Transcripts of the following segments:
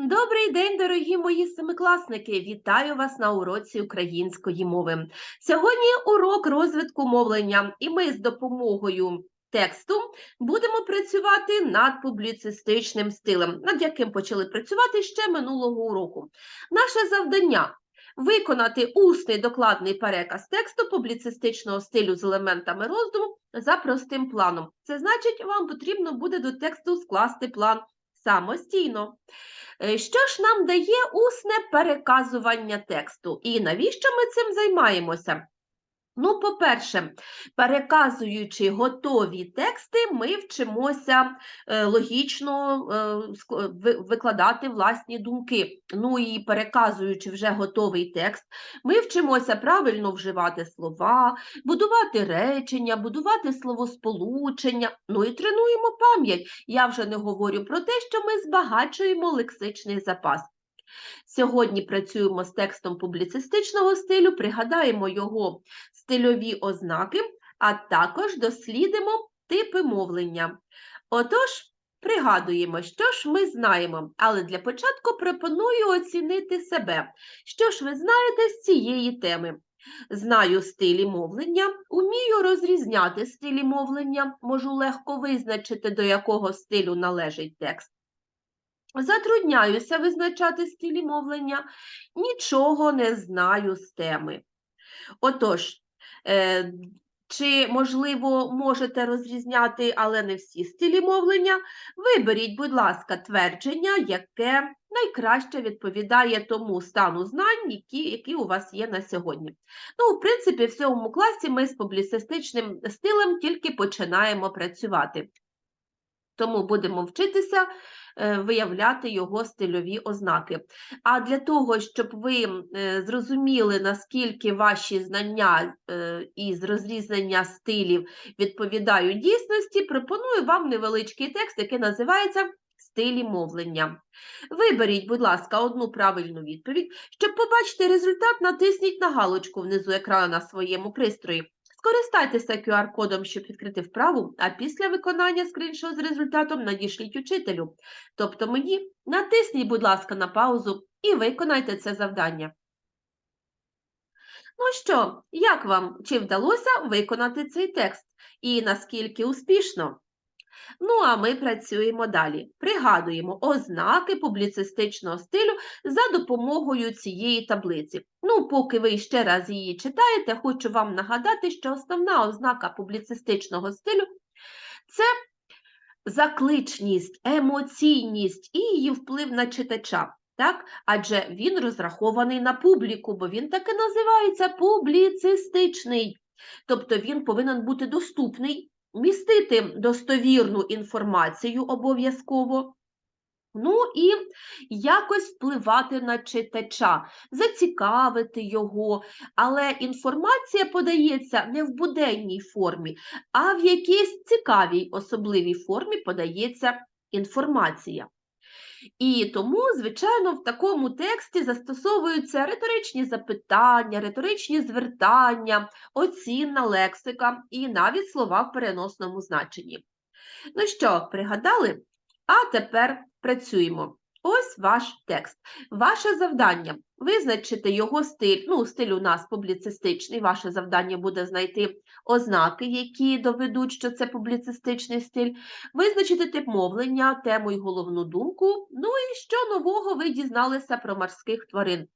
Добрий день, дорогі мої семикласники! Вітаю вас на уроці української мови. Сьогодні урок розвитку мовлення, і ми з допомогою тексту будемо працювати над публіцистичним стилем, над яким почали працювати ще минулого уроку. Наше завдання виконати усний докладний переказ тексту публіцистичного стилю з елементами роздуму за простим планом. Це значить, вам потрібно буде до тексту скласти план самостійно. Е, Що ж нам дає усне переказування тексту? І навіщо ми цим займаємося? Ну, по-перше, переказуючи готові тексти, ми вчимося е, логічно е, викладати власні думки. Ну і переказуючи вже готовий текст, ми вчимося правильно вживати слова, будувати речення, будувати словосполучення, ну і тренуємо пам'ять. Я вже не говорю про те, що ми збагачуємо лексичний запас. Сьогодні працюємо з текстом публіцистичного стилю, пригадаємо його стильові ознаки, а також дослідимо типи мовлення. Отож, пригадуємо, що ж ми знаємо, але для початку пропоную оцінити себе. Що ж ви знаєте з цієї теми? Знаю стилі мовлення, умію розрізняти стилі мовлення, можу легко визначити, до якого стилю належить текст. Затрудняюся визначати стилі мовлення, нічого не знаю з теми. Отож, е, чи, можливо, можете розрізняти, але не всі стилі мовлення, виберіть, будь ласка, твердження, яке найкраще відповідає тому стану знань, які, які у вас є на сьогодні. Ну, в принципі, в цьому класі ми з публіцистичним стилем тільки починаємо працювати. Тому будемо вчитися виявляти його стильові ознаки. А для того, щоб ви е, зрозуміли, наскільки ваші знання е, із розрізнення стилів відповідають дійсності, пропоную вам невеличкий текст, який називається Стилі мовлення. Виберіть, будь ласка, одну правильну відповідь. Щоб побачити результат, натисніть на галочку внизу екрану на своєму пристрої. Скористайтеся QR-кодом, щоб відкрити вправу, а після виконання скріншот з результатом надішліть учителю. Тобто мені натисніть, будь ласка, на паузу і виконайте це завдання. Ну що, як вам, чи вдалося виконати цей текст? І наскільки успішно? Ну, а ми працюємо далі. Пригадуємо ознаки публіцистичного стилю за допомогою цієї таблиці. Ну, поки ви ще раз її читаєте, хочу вам нагадати, що основна ознака публіцистичного стилю це закличність, емоційність і її вплив на читача. Так? Адже він розрахований на публіку, бо він так і називається публіцистичний. Тобто він повинен бути доступний, містити достовірну інформацію обов'язково. Ну і якось впливати на читача, зацікавити його, але інформація подається не в буденній формі, а в якійсь цікавій особливій формі подається інформація. І тому, звичайно, в такому тексті застосовуються риторичні запитання, риторичні звертання, оцінна лексика і навіть слова в переносному значенні. Ну що, пригадали? А тепер працюємо. Ось ваш текст. Ваше завдання визначити його стиль. Ну, стиль у нас публіцистичний. Ваше завдання буде знайти ознаки, які доведуть, що це публіцистичний стиль, визначити тип мовлення, тему і головну думку. Ну і що нового ви дізналися про морських тварин.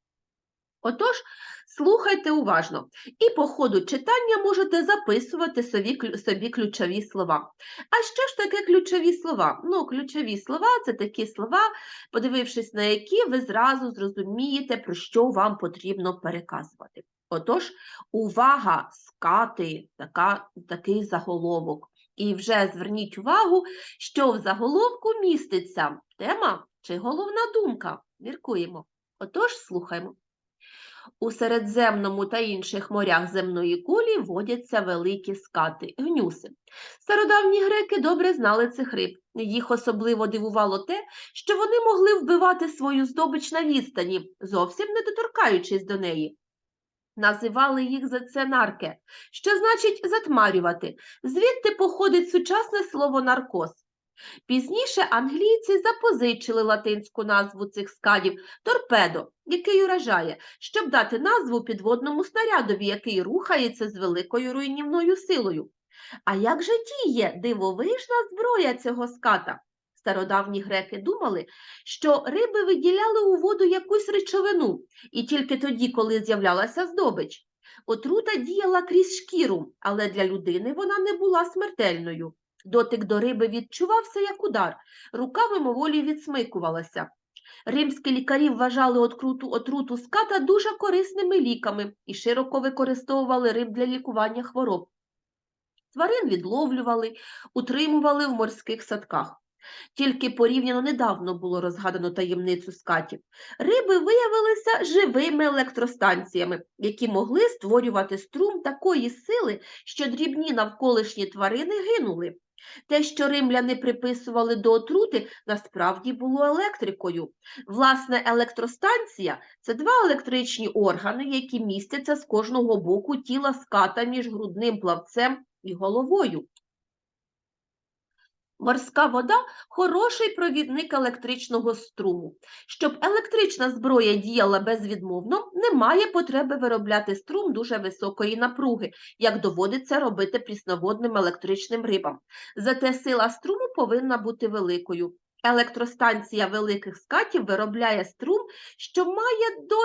Отож, слухайте уважно. І по ходу читання можете записувати собі, собі ключові слова. А що ж таке ключові слова? Ну, ключові слова це такі слова, подивившись на які ви зразу зрозумієте, про що вам потрібно переказувати. Отож, увага, скати, така, такий заголовок. І вже зверніть увагу, що в заголовку міститься тема чи головна думка. Міркуємо. Отож, слухаємо. У Середземному та інших морях земної кулі водяться великі скати, гнюси. Стародавні греки добре знали цих риб. Їх особливо дивувало те, що вони могли вбивати свою здобич на відстані, зовсім не доторкаючись до неї. Називали їх за це нарке, що значить затмарювати. Звідти походить сучасне слово наркоз. Пізніше англійці запозичили латинську назву цих скадів торпедо, який уражає, щоб дати назву підводному снарядові, який рухається з великою руйнівною силою. А як же діє дивовижна зброя цього ската? Стародавні греки думали, що риби виділяли у воду якусь речовину, і тільки тоді, коли з'являлася здобич. Отрута діяла крізь шкіру, але для людини вона не була смертельною. Дотик до риби відчувався як удар, рука мимоволі відсмикувалася. Римські лікарі вважали отруту, отруту ската дуже корисними ліками і широко використовували риб для лікування хвороб. Тварин відловлювали, утримували в морських садках. Тільки порівняно недавно було розгадано таємницю скатів. Риби виявилися живими електростанціями, які могли створювати струм такої сили, що дрібні навколишні тварини гинули. Те, що римляни приписували до отрути, насправді було електрикою. Власне, електростанція це два електричні органи, які містяться з кожного боку тіла ската між грудним плавцем і головою. Морська вода хороший провідник електричного струму. Щоб електрична зброя діяла безвідмовно, немає потреби виробляти струм дуже високої напруги, як доводиться робити прісноводним електричним рибам. Зате сила струму повинна бути великою. Електростанція великих скатів виробляє струм, що має до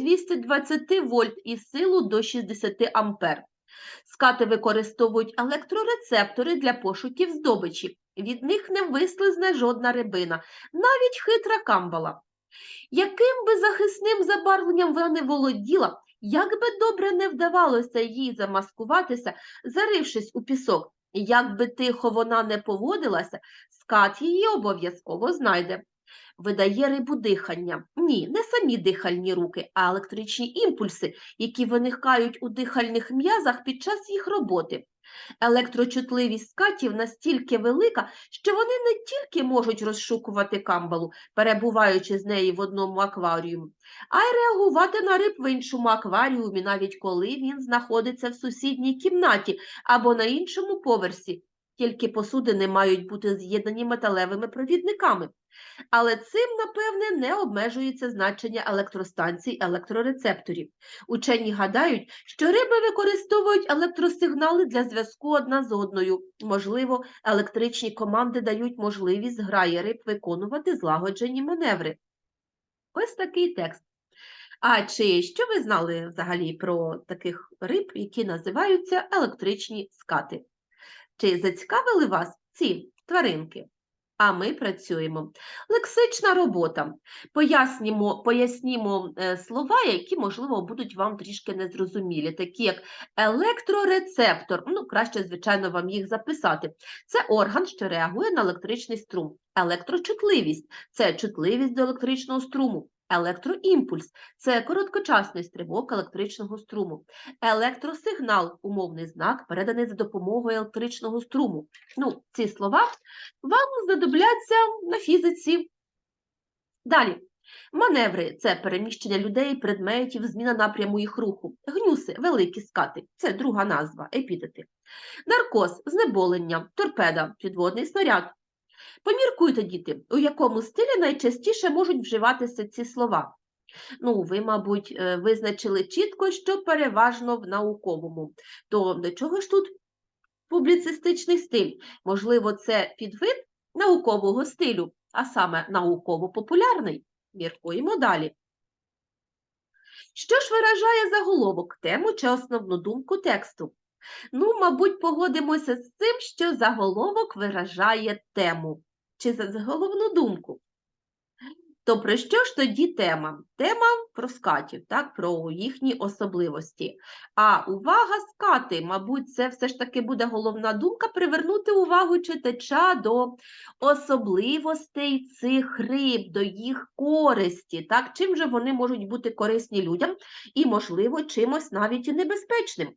60-220 вольт і силу до 60 ампер. Скати використовують електрорецептори для пошуків здобичі. Від них не вислизне жодна рибина, навіть хитра камбала. Яким би захисним забарвленням вона не володіла, як би добре не вдавалося їй замаскуватися, зарившись у пісок, як би тихо вона не поводилася, скат її обов'язково знайде. Видає рибу дихання. Ні, не самі дихальні руки, а електричні імпульси, які виникають у дихальних м'язах під час їх роботи. Електрочутливість скатів настільки велика, що вони не тільки можуть розшукувати камбалу, перебуваючи з нею в одному акваріумі, а й реагувати на риб в іншому акваріумі, навіть коли він знаходиться в сусідній кімнаті або на іншому поверсі. Тільки посудини мають бути з'єднані металевими провідниками. Але цим, напевне, не обмежується значення електростанцій електрорецепторів. Учені гадають, що риби використовують електросигнали для зв'язку одна з одною. Можливо, електричні команди дають можливість зграї риб виконувати злагоджені маневри. Ось такий текст. А чи що ви знали взагалі про таких риб, які називаються електричні скати? Чи зацікавили вас ці тваринки? А ми працюємо. Лексична робота. Пояснімо, пояснімо е, слова, які, можливо, будуть вам трішки незрозумілі, такі як електрорецептор. Ну, краще, звичайно, вам їх записати. Це орган, що реагує на електричний струм. Електрочутливість це чутливість до електричного струму. Електроімпульс це короткочасний стрибок електричного струму. Електросигнал умовний знак, переданий за допомогою електричного струму. Ну, ці слова вам знадобляться на фізиці. Далі. Маневри це переміщення людей, предметів, зміна напряму їх руху. Гнюси, великі скати це друга назва, епітети. Наркоз, знеболення, торпеда, підводний снаряд. Поміркуйте, діти, у якому стилі найчастіше можуть вживатися ці слова. Ну, ви, мабуть, е, визначили чітко, що переважно в науковому. То до чого ж тут публіцистичний стиль? Можливо, це підвид наукового стилю, а саме науково-популярний. Міркуємо далі. Що ж виражає заголовок, тему чи основну думку тексту? Ну, мабуть, погодимося з цим, що заголовок виражає тему чи за головну думку. То про що ж тоді тема? Тема про скатів, так, про їхні особливості. А увага скати, мабуть, це все ж таки буде головна думка привернути увагу читача до особливостей цих риб, до їх користі, так, чим же вони можуть бути корисні людям і, можливо, чимось навіть і небезпечним.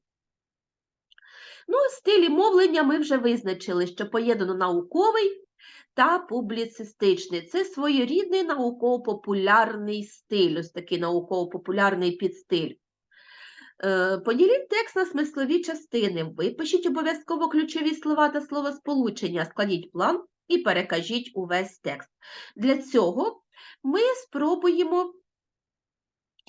Ну, стилі мовлення ми вже визначили, що поєднано науковий та публіцистичний. Це своєрідний науково-популярний стиль, ось такий науково-популярний підстиль. Е, Поділіть текст на смислові частини, випишіть обов'язково ключові слова та словосполучення, складіть план і перекажіть увесь текст. Для цього ми спробуємо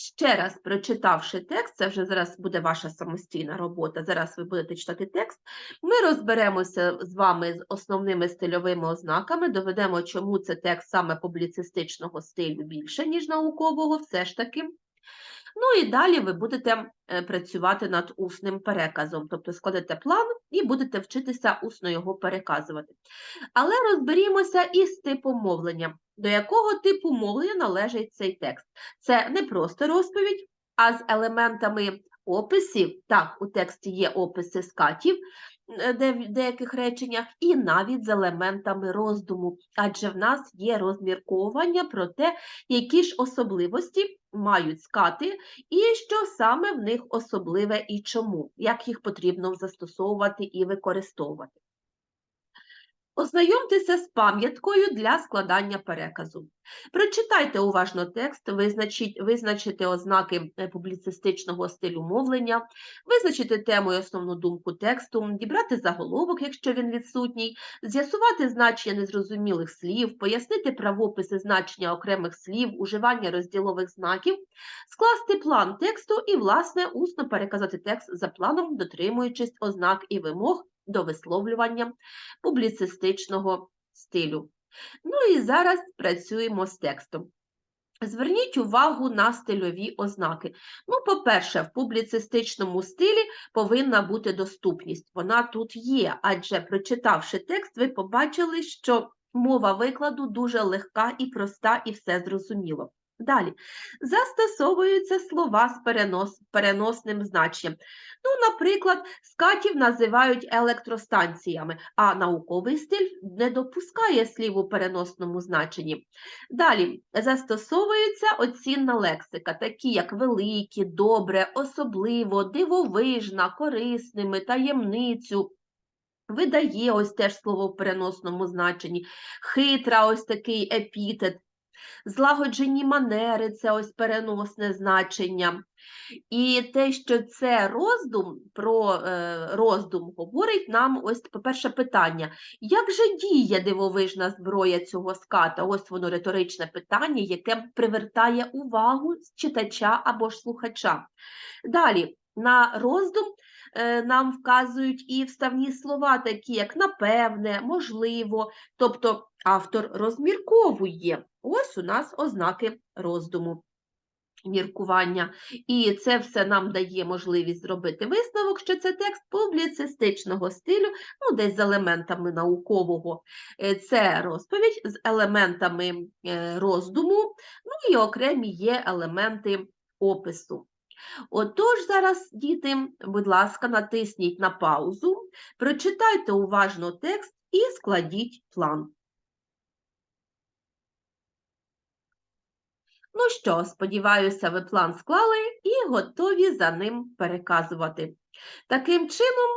ще раз прочитавши текст, це вже зараз буде ваша самостійна робота. Зараз ви будете читати текст. Ми розберемося з вами з основними стильовими ознаками, доведемо, чому це текст саме публіцистичного стилю більше, ніж наукового, все ж таки. Ну і далі ви будете е, працювати над усним переказом, тобто складете план і будете вчитися усно його переказувати. Але розберімося із типом мовлення. До якого типу мовлення належить цей текст? Це не просто розповідь, а з елементами описів. Так, у тексті є описи скатів в деяких реченнях, і навіть з елементами роздуму, адже в нас є розмірковання про те, які ж особливості мають скати, і що саме в них особливе і чому, як їх потрібно застосовувати і використовувати. Ознайомтеся з пам'яткою для складання переказу. Прочитайте уважно текст, визначіть, визначите ознаки е, публіцистичного стилю мовлення, визначити тему і основну думку тексту, дібрати заголовок, якщо він відсутній, з'ясувати значення незрозумілих слів, пояснити правописи значення окремих слів, уживання розділових знаків, скласти план тексту і, власне, усно переказати текст за планом, дотримуючись ознак і вимог до висловлювання публіцистичного стилю. Ну і зараз працюємо з текстом. Зверніть увагу на стильові ознаки. Ну, по-перше, в публіцистичному стилі повинна бути доступність. Вона тут є, адже прочитавши текст, ви побачили, що мова викладу дуже легка і проста, і все зрозуміло. Далі застосовуються слова з перенос, переносним значенням. Ну, наприклад, скатів називають електростанціями, а науковий стиль не допускає слів у переносному значенні. Далі застосовується оцінна лексика, такі як великі, добре, особливо, дивовижна, корисними, таємницю. Видає ось теж слово в переносному значенні, хитра ось такий епітет. Злагоджені манери це ось переносне значення. І те, що це роздум, про е, роздум говорить нам ось, по-перше, питання. Як же діє дивовижна зброя цього ската? Ось воно риторичне питання, яке привертає увагу читача або ж слухача. Далі, на роздум нам вказують і вставні слова, такі як напевне, можливо, тобто автор розмірковує. Ось у нас ознаки роздуму. Міркування. І це все нам дає можливість зробити висновок, що це текст публіцистичного стилю, ну, десь з елементами наукового. Е, Це розповідь з елементами е, роздуму, ну і окремі є елементи опису. Отож, зараз, діти, будь ласка, натисніть на паузу, прочитайте уважно текст і складіть план. Ну що, сподіваюся, ви план склали і готові за ним переказувати. Таким чином,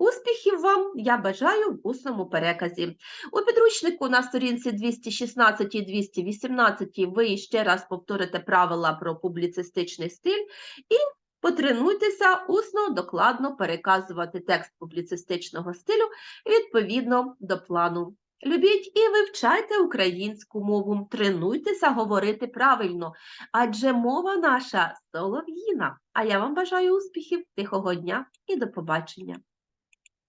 успіхів вам я бажаю в усному переказі. У підручнику на сторінці 216 і 218 ви ще раз повторите правила про публіцистичний стиль і потренуйтеся усно докладно переказувати текст публіцистичного стилю відповідно до плану. Любіть і вивчайте українську мову, тренуйтеся говорити правильно, адже мова наша солов'їна. А я вам бажаю успіхів, тихого дня і до побачення!